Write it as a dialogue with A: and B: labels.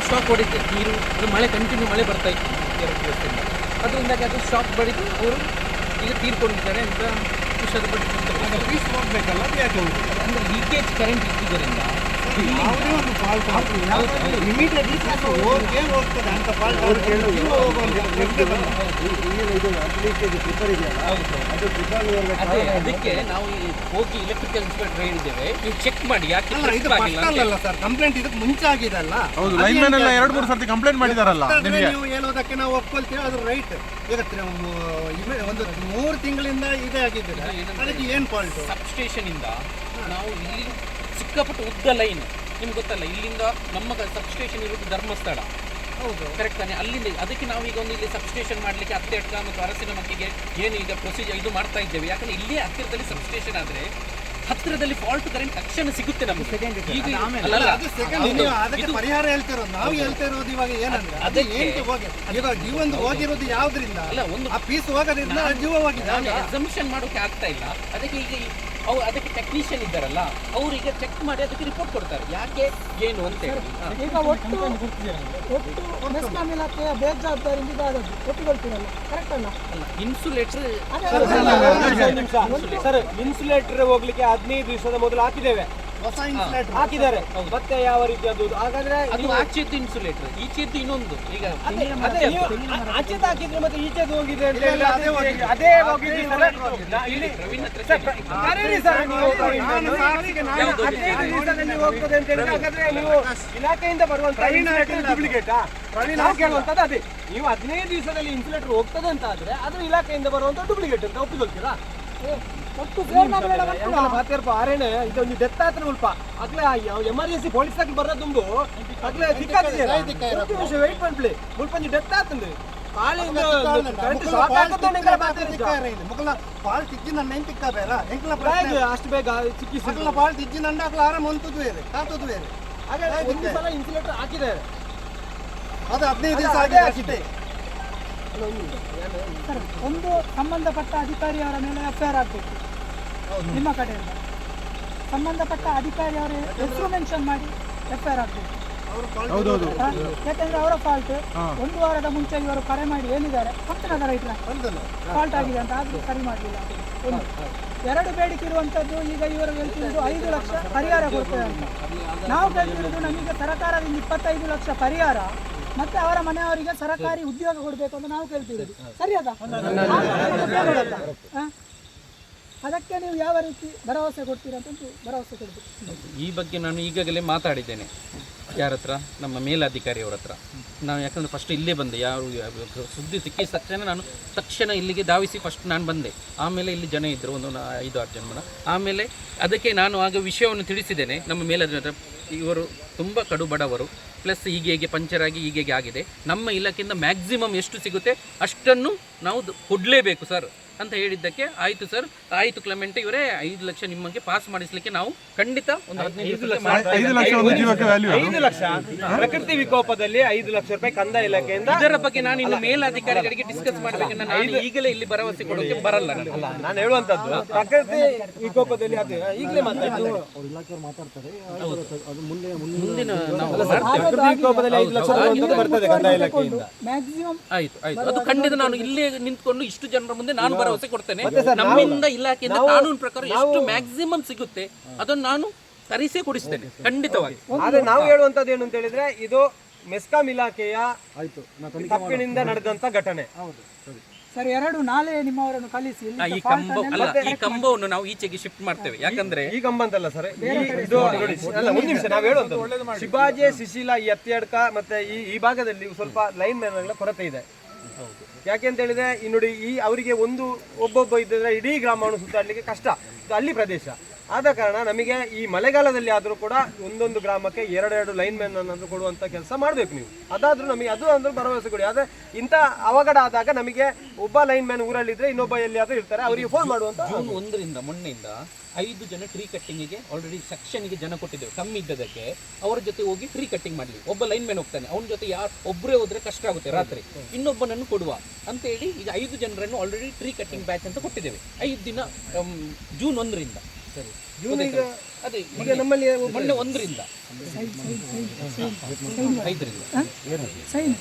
A: Stock ಹೊಡಿತು ನೀರು ಮಳೆ continue ಮಳೆ ಬರ್ತಾ ಇತ್ತು ಎರಡು ದಿವಸದಿಂದ. ಅದರಿಂದಾಗಿ ಅದು ಸ್ಟಾಕ್ ಬಡಿದು ಅವರು ಈಗ ತೀರ್ಕೊಂಡಿದ್ದಾರೆ ಅಂತ ಖುಷಿ
B: ಪೀಸ್ ಅದು ಯಾಕೆ ಹೋಗುದು
A: ಅಂದರೆ ಲೀಕೇಜ್ ಕರೆಂಟ್ ಇದ್ದಿದ್ದರಿಂದ
B: ಯಾವುದೇ ಒಂದು ಫಾಲ್ಟ್ ಇಮಿಡಿಯೇಟ್ಲಿ ಹೋಗೇ ಹೋಗ್ತದೆ ಅಂತ ಫಾಲ್ಟ್
A: ಅದೇ ಅದಕ್ಕೆ ನಾವು ಈ ಹೋಗಿ ಎಲೆಕ್ಟ್ರಿಕಲ್ ಇನ್ಸ್ಪೆಕ್ಟರ್ ಹೇಳಿದ್ದೇವೆ. ನೀವು ಚೆಕ್ ಮಾಡಿ ಯಾಕೆ
B: ಇಲ್ಲ ಇದು
A: ಅಂತ
B: ಅಲ್ಲ ಸರ್ ಕಂಪ್ಲೇಂಟ್ ಇದಕ್ಕೆ ಮುಂಚೆ ಆಗಿದೆ ಅಲ್ಲ
C: ಹೌದು ಲೈನ್ ಮ್ಯಾನ್ ಎಲ್ಲ ಎರಡು ಮೂರು ಸರ್ತಿ ಕಂಪ್ಲೇಂಟ್ ಮಾಡಿದಾರಲ್ಲ
B: ನೀವು ಹೇಳೋದಕ್ಕೆ ನಾವು ಒಪ್ಕೊಳ್ತೀವಿ ಅದು ರೈಟ್ ಈಗ ಒಂದು ಮೂರು ತಿಂಗಳಿಂದ ಇದೇ ಆಗಿದ್ದೀರಾ. ಅದಕ್ಕೆ ಏನು ಫಾಲ್ಟು
A: ಸಬ್ಸ್ಟೇಷನ್ ಇಂದ ನಾವು ಇಲ್ಲಿ ಸಿಕ್ಕಾಪಟ್ಟೆ ಉದ್ದ ಲೈನ್ ನಿಮ್ಗೆ ಗೊತ್ತಲ್ಲ ಇಲ್ಲಿಂದ ನಮ್ಮ ಸಬ್ಸ್ಟೇಷನ್ ಇರೋದು ಧರ್ಮಸ್ಥಳ.
B: ಹೌದು.
A: ಕರೆಕ್ಟ್ ತಾನೆ? ಅಲ್ಲಿಂದ ಅದಕ್ಕೆ ನಾವು ಈಗ ಒಂದು ಇಲ್ಲಿ ಸಬ್ಸ್ಟೇಷನ್ ಮಾಡಲಿಕ್ಕೆ ಹತ್ತೆಡ್ಕ ಮತ್ತು ಅರಸಿನ ಮಟ್ಟಿಗೆ ಏನು ಈಗ ಪ್ರೊಸೀಜರ್ ಇದು ಮಾಡ್ತಾ ಇದ್ದೇವೆ. ಯಾಕಂದ್ರೆ ಇಲ್ಲೇ ಹತ್ತಿರದಲ್ಲಿ ಸಬ್ಸ್ಟೇಷನ್ ಆದ್ರೆ ಹತ್ತಿರದಲ್ಲಿ ಫಾಲ್ಟ್ ಕರೆಂಟ್ ತಕ್ಷಣ ಸಿಗುತ್ತೆ ನಮಗೆ. ಈಗ ಅಲ್ಲ, ಅಲ್ಲ,
B: ಅದು ಸೆಕೆಂಡ್. ನೀವು ಅದಕ್ಕೆ ಪರಿಹಾರ ಹೇಳ್ತಿರೋದು. ನಾವು ಹೇಳ್ತಾ ಇರೋದು ಇವಾಗ ಏನಂದ್ರೆ ಅದೇ ಏನಕ್ಕೆ ಹೋಗಿ ಇವಾಗ ಜೀವಂದು ಹೋಗಿರೋದು ಯಾವ್ದ್ರಿಂದ?
A: ಅಲ್ಲ ಒಂದು
B: ಆ ಪೀಸ್ ಹೋಗೋದ್ರಿಂದ ಜೀವವಾಗಿದೆ. ಜೀವ ಹೋಗಿದೆ
A: ನಾನು ಎಕ್ಸಮಿಷನ್ ಮಾಡೋಕೆ ಆಗ್ತಾ ಇಲ್ಲ. ಅದಕ್ಕೆ ಈಗ ಈ- ಅವು ಅದಕ್ಕೆ ಟೆಕ್ನಿಷಿಯನ್ ಇದ್ದಾರಲ್ಲ ಅವರಿಗೆ ಚೆಕ್ ಮಾಡಿ ಅದಕ್ಕೆ ರಿಪೋರ್ಟ್ ಕೊಡ್ತಾರೆ ಯಾಕೆ ಏನು ಅಂತ ಹೇಳಿ
D: ಈಗ ಒಟ್ಟು ಒಟ್ಟು ಮೆಸ್ಕಾಂ ಇಲಾಖೆಯ ಬೇಜವಾಬ್ದಾರಿಯಿಂದ ಇದಾದದ್ದು ಒಟ್ಟುಕೊಳ್ತೀರಲ್ಲ ಕರೆಕ್ಟ್ ಅಲ್ಲ
A: ಅಲ್ಲ ಇನ್ಸುಲೇಟರ್
E: ಸರ್ ಇನ್ಸುಲೇಟರ್ ಹೋಗ್ಲಿಕ್ಕೆ ಹದಿನೈದು ದಿವಸದ ಮೊದಲು ಹಾಕಿದ್ದೇವೆ ಹಾಕಿದ್ದಾರೆ. ಮತ್ತೆ ಯಾವ ರೀತಿ ಅದು? ಹಾಗಾದ್ರೆ
A: ಅದು ಆಚೆದ್ದು ಇನ್ಸುಲೇಟರ್ ಈಚೆದ್ದು ಇನ್ನೊಂದು. ಈಗ
E: ಅದೇ ಅದೇ ನೀವು ಆ- ಆಚೆದು ಹಾಕಿದ್ರೆ ಮತ್ತೆ ಈಚೆದು ಹೋಗಿದೆ
B: ಅದೇ
E: ಹೋಗ್ತದೆ ಅಂತ ಹೇಳಿದ್ರೆ ಹಾಗಾದ್ರೆ ನೀವು ಇಲಾಖೆಯಿಂದ ಬರುವಂತ ಕೇಳುವಂತದ್ದು ಅದೇ. ನೀವು ಹದಿನೈದು ದಿವಸದಲ್ಲಿ ಇನ್ಸುಲೇಟರ್ ಹೋಗ್ತದೆ ಅಂತ ಆದ್ರೆ ಅದು ಇಲಾಖೆಯಿಂದ ಬರುವಂತ ಡೂಪ್ಲಿಕೇಟ್ ಅಂತ ಒಪ್ಪಿಕೊಳ್ತೀರಾ? ಮಾತಾಡ್ಪ ಆರೇನೆ ಡೆತ್ ಆತ್ರ ಉಲ್ಪ. ಅಗ್ಲ ಎಮರ್ಜೆನ್ಸಿ ಪೊಲೀಸ್ ನಿಮಿಷ ವೆಯ್ಟ್ ಡೆತ್ ಅಷ್ಟು ಬೇಗ
B: ಬಾಳ್ ಫಾಲ್ಟ್ ಇಜ್ಜಿನಂಡ ಅಕ್ಲ ಆರಾಮ ಅಂತದ್ದು ಬೇರೆ ಕಾತದ್ದು ಬೇರೆ.
E: ಹಾಗಾದ್ರೆ ಒಂದು ಸಲ ಇನ್ಸುಲೇಟರ್ ಹಾಕಿದ್ದಾರೆ
B: ಅದು ಹದಿನೈದು ದಿವಸ ಆಗಿದೆ ಅಷ್ಟೇ.
D: ಒಂದು ಸಂಬಂಧಪಟ್ಟ ಅಧಿಕಾರಿಯವರ ಮೇಲೆ ಎಫ್ ಐ ಆರ್ ಆಗಬೇಕು ನಿಮ್ಮ ಕಡೆಯಿಂದ. ಸಂಬಂಧಪಟ್ಟ ಅಧಿಕಾರಿಯವರ ಹೆಸರು ಮೆನ್ಷನ್ ಮಾಡಿ ಎಫ್ ಐ ಆರ್ ಆಗಬೇಕು.
C: ಹೌದೌದು.
D: ಯಾಕಂದ್ರೆ ಅವರ ಫಾಲ್ಟ್ ಒಂದು ವಾರದ ಮುಂಚೆ ಇವರು ಕರೆ ಮಾಡಿ ಏನಿದ್ದಾರೆ ಪಂಚನಗರ ರೈತರ ಫಾಲ್ಟ್ ಆಗಿದೆ ಅಂತ ಆದ್ರೂ ಸರಿ ಮಾಡಲಿಲ್ಲ. ಒಂದು. ಎರಡು ಬೇಡಿಕೆ ಇರುವಂಥದ್ದು ಈಗ ಇವರು ಹೇಳ್ತಿರೋದು ಐದು ಲಕ್ಷ ಪರಿಹಾರ ಕೊಡ್ತೇವೆ ಅಂತ ನಾವು ಕೇಳ್ತಿರೋದು ನಮಗೆ ಸರ್ಕಾರದಿಂದ ಇಪ್ಪತ್ತೈದು ಲಕ್ಷ ಪರಿಹಾರ ಮತ್ತೆ ಅವರ ಮನೆಯವರಿಗೆ ಸರಕಾರಿ ಉದ್ಯೋಗ ಕೊಡಬೇಕು ಅಂತ ನಾವು ಕೇಳ್ತಿರೋದು. ಸರಿಯದಾ? ಅದಕ್ಕೆ ನೀವು ಯಾವ ರೀತಿ ಭರವಸೆ ಕೊಡ್ತೀರಾ ಅಂತ ಭರವಸೆ ಕೊಡ್ತೀವಿ
A: ಈ ಬಗ್ಗೆ ನಾನು ಈಗಾಗಲೇ ಮಾತಾಡಿದ್ದೇನೆ. ಯಾರ ಹತ್ರ? ನಮ್ಮ ಮೇಲಾಧಿಕಾರಿ ಹತ್ರ. ನಾನು ಯಾಕಂದ್ರೆ ಫಸ್ಟ್ ಇಲ್ಲೇ ಬಂದೆ. ಯಾರು ಸುದ್ದಿ ಸಿಕ್ಕಿದ ತಕ್ಷಣ ನಾನು ತಕ್ಷಣ ಇಲ್ಲಿಗೆ ಧಾವಿಸಿ ಫಸ್ಟ್ ನಾನು ಬಂದೆ. ಆಮೇಲೆ ಇಲ್ಲಿ ಜನ ಇದ್ದರು ಒಂದು ಐದು, ಆರು ಜನ ಆಮೇಲೆ ಅದಕ್ಕೆ ನಾನು ಆಗ ವಿಷಯವನ್ನು ತಿಳಿಸಿದ್ದೇನೆ. ನಮ್ಮ ಮೇಲಧಿಕಾರಿ ಇವರು ತುಂಬ ಕಡು ಬಡವರು ಪ್ಲಸ್ ಹೀಗೆ ಹೀಗೆ ಪಂಚರ್ ಆಗಿ ಹೀಗೆ ಆಗಿದೆ. ನಮ್ಮ ಇಲಾಖೆಯಿಂದ ಮ್ಯಾಕ್ಸಿಮಮ್ ಎಷ್ಟು ಸಿಗುತ್ತೆ ಅಷ್ಟನ್ನು ನಾವು ಕೊಡಲೇಬೇಕು ಸರ್ ಅಂತ ಹೇಳಿದ್ದಕ್ಕೆ ಆಯಿತು ಸರ್. ಆಯಿತು ಕ್ಲಮೆಂಟ್ ಇವರೇ ಐದು ಲಕ್ಷ ನಿಮಗೆ ಪಾಸ್ ಮಾಡಿಸ್ಲಿಕ್ಕೆ ನಾವು ಖಂಡಿತ ಒಂದು ಹದಿನೈದು.
C: ಐದು ಲಕ್ಷ ಒಂದು ಜೀವಕ್ಕೆ ವ್ಯಾಲ್ಯೂ
E: ಐದು ಲಕ್ಷ. ಪ್ರಕೃತಿ ವಿಕೋಪದಲ್ಲಿ ಐದು ಲಕ್ಷ ರೂಪಾಯಿ ಕಂದಾಯ ಇಲಾಖೆಯಿಂದ
A: ಇದರ ಬಗ್ಗೆ ನಾನು ಇನ್ನು ಮೇಲಾಧಿಕಾರಿಗಳಿಗೆ ಡಿಸ್ಕಸ್ ಮಾಡಬೇಕಂದ್ರೆ ನಾನು ಈಗಲೇ ಇಲ್ಲಿ ಭರವಸೆ ಕೊಡೋಕೆ ಬರಲ್ಲ
E: ನಾನು. ಹೇಳುವಂತದ್ದು ಪ್ರಕೃತಿ ವಿಕೋಪದಲ್ಲಿ ಅದು ಈಗಲೇ ಮಾತಾಡ್ತಾರೆ.
A: ಮುಂದಿನ ನಾವು
E: ಪ್ರಕೃತಿ ವಿಕೋಪದಲ್ಲಿ ಐದು ಲಕ್ಷ ಬರ್ತದೆ ಕಂದಾಯ ಇಲಾಖೆಯಿಂದ.
D: ಮ್ಯಾಕ್ಸಿಮಮ್
A: ಆಯ್ತು ಆಯ್ತು. ಅದು ಖಂಡಿತ ನಾನು ಇಲ್ಲೇ ನಿಂತ್ಕೊಂಡು ಇಷ್ಟು ಜನರ ಮುಂದೆ ನಾನು ಭರವಸೆ ಕೊಡ್ತೇನೆ. ನಮ್ಮಿಂದ ಇಲಾಖೆಯಿಂದ ಕಾನೂನು ಪ್ರಕಾರ ಎಷ್ಟು ಮ್ಯಾಕ್ಸಿಮಮ್ ಸಿಗುತ್ತೆ ಅದನ್ನು ನಾನು ತರಿಸೇ ಕೊಡಿಸ್ತೇನೆ ಖಂಡಿತವಾಗಿ.
E: ಆದ್ರೆ ನಾವು ಹೇಳುವಂತದ್ದು ಏನು ಅಂತ ಹೇಳಿದ್ರೆ ಇದು ಮೆಸ್ಕಾಂ ಇಲಾಖೆಯ ತಪ್ಪಿನಿಂದ ನಡೆದಂತ ಘಟನೆ.
D: ಸರ್. ಎರಡು ನಾಳೆ ನಿಮ್ಮವರನ್ನು ಕಲಿಸಿ ಇಲ್ಲಿ
A: ಈ ಕಂಬ ಅಲ್ಲ ಈ ಕಂಬವನ್ನು ನಾವು ಈಚೆಗೆ ಶಿಫ್ಟ್ ಮಾಡ್ತೇವೆ. ಯಾಕಂದ್ರೆ
E: ಈ ಕಂಬ ಅಂತಲ್ಲ ಸರ್ ಇದು ನೋಡಿ ಅಲ್ಲ ಒಂದು ನಿಮಿಷ ನಾವು ಹೇಳುವಂತದ್ದು ಶಿವಾಜಿ ಶಿಶಿಲ ಈ ಅತ್ಯಡ್ಕ ಮತ್ತೆ ಈ ಈ ಭಾಗದಲ್ಲಿ ಸ್ವಲ್ಪ ಲೈನ್ ಮ್ಯಾನ್ಗಳ ಕೊರತೆ ಇದೆ. ಯಾಕೆ ಅಂತ ಹೇಳಿದ್ರೆ, ಈ ನೋಡಿ ಈ ಅವರಿಗೆ ಒಂದು ಒಬ್ಬೊಬ್ಬ ಇದ್ದರೆ ಇಡೀ ಗ್ರಾಮವನ್ನು ಸುತ್ತಾಡಲಿಕ್ಕೆ ಕಷ್ಟ. ಅಲ್ಲಿ ಪ್ರದೇಶ. ಆದ ಕಾರಣ ನಮಗೆ ಈ ಮಳೆಗಾಲದಲ್ಲಿ ಆದರೂ ಕೂಡ ಒಂದೊಂದು ಗ್ರಾಮಕ್ಕೆ ಎರಡೆರಡು ಲೈನ್ ಮ್ಯಾನ್ ಅನ್ನೋದು ಕೊಡುವಂಥ ಕೆಲಸ ಮಾಡಬೇಕು ನೀವು. ಅದಾದರೂ ನಮಗೆ ಅದು ಅಂದ್ರೆ ಭರವಸೆ ಕೊಡಿ. ಆದರೆ ಇಂಥ ಅವಘಡ ಆದಾಗ ನಮಗೆ ಒಬ್ಬ ಲೈನ್ ಮ್ಯಾನ್ ಊರಲ್ಲಿದ್ದರೆ ಇನ್ನೊಬ್ಬ ಎಲ್ಲಿಯಾದ್ರೂ ಇರ್ತಾರೆ. ಅವರಿಗೆ ಫೋನ್ ಮಾಡುವಂಥ
A: ಜೂನ್ ಒಂದರಿಂದ ಮೊನ್ನೆಯಿಂದ ಐದು ಜನ ಟ್ರೀ ಕಟ್ಟಿಂಗಿಗೆ ಆಲ್ರೆಡಿ ಸೆಕ್ಷನ್ಗೆ ಜನ ಕೊಟ್ಟಿದ್ದೇವೆ. ಕಮ್ಮಿ ಇದ್ದದಕ್ಕೆ ಅವರ ಜೊತೆ ಹೋಗಿ ಟ್ರೀ ಕಟ್ಟಿಂಗ್ ಮಾಡಲಿ. ಒಬ್ಬ ಲೈನ್ ಮ್ಯಾನ್ ಹೋಗ್ತಾನೆ. ಅವನ ಜೊತೆ ಯಾರು ಒಬ್ಬರೇ ಹೋದ್ರೆ ಕಷ್ಟ ಆಗುತ್ತೆ ರಾತ್ರಿ. ಇನ್ನೊಬ್ಬನನ್ನು ಕೊಡುವ ಅಂತ ಹೇಳಿ ಈಗ ಐದು ಜನರನ್ನು ಆಲ್ರೆಡಿ ಟ್ರೀ ಕಟ್ಟಿಂಗ್ ಬ್ಯಾಚ್ ಅಂತ ಕೊಟ್ಟಿದ್ದೇವೆ. ಐದು ದಿನ ಜೂನ್ ಒಂದರಿಂದ. ಸರಿ.
E: ಜೂನ್ ಈಗ
A: ಅದೇ
E: ಈಗ ನಮ್ಮಲ್ಲಿ
A: ಮೊನ್ನೆ ಒಂದರಿಂದ. ಐದರಿಂದ.
D: ಸೈನ್.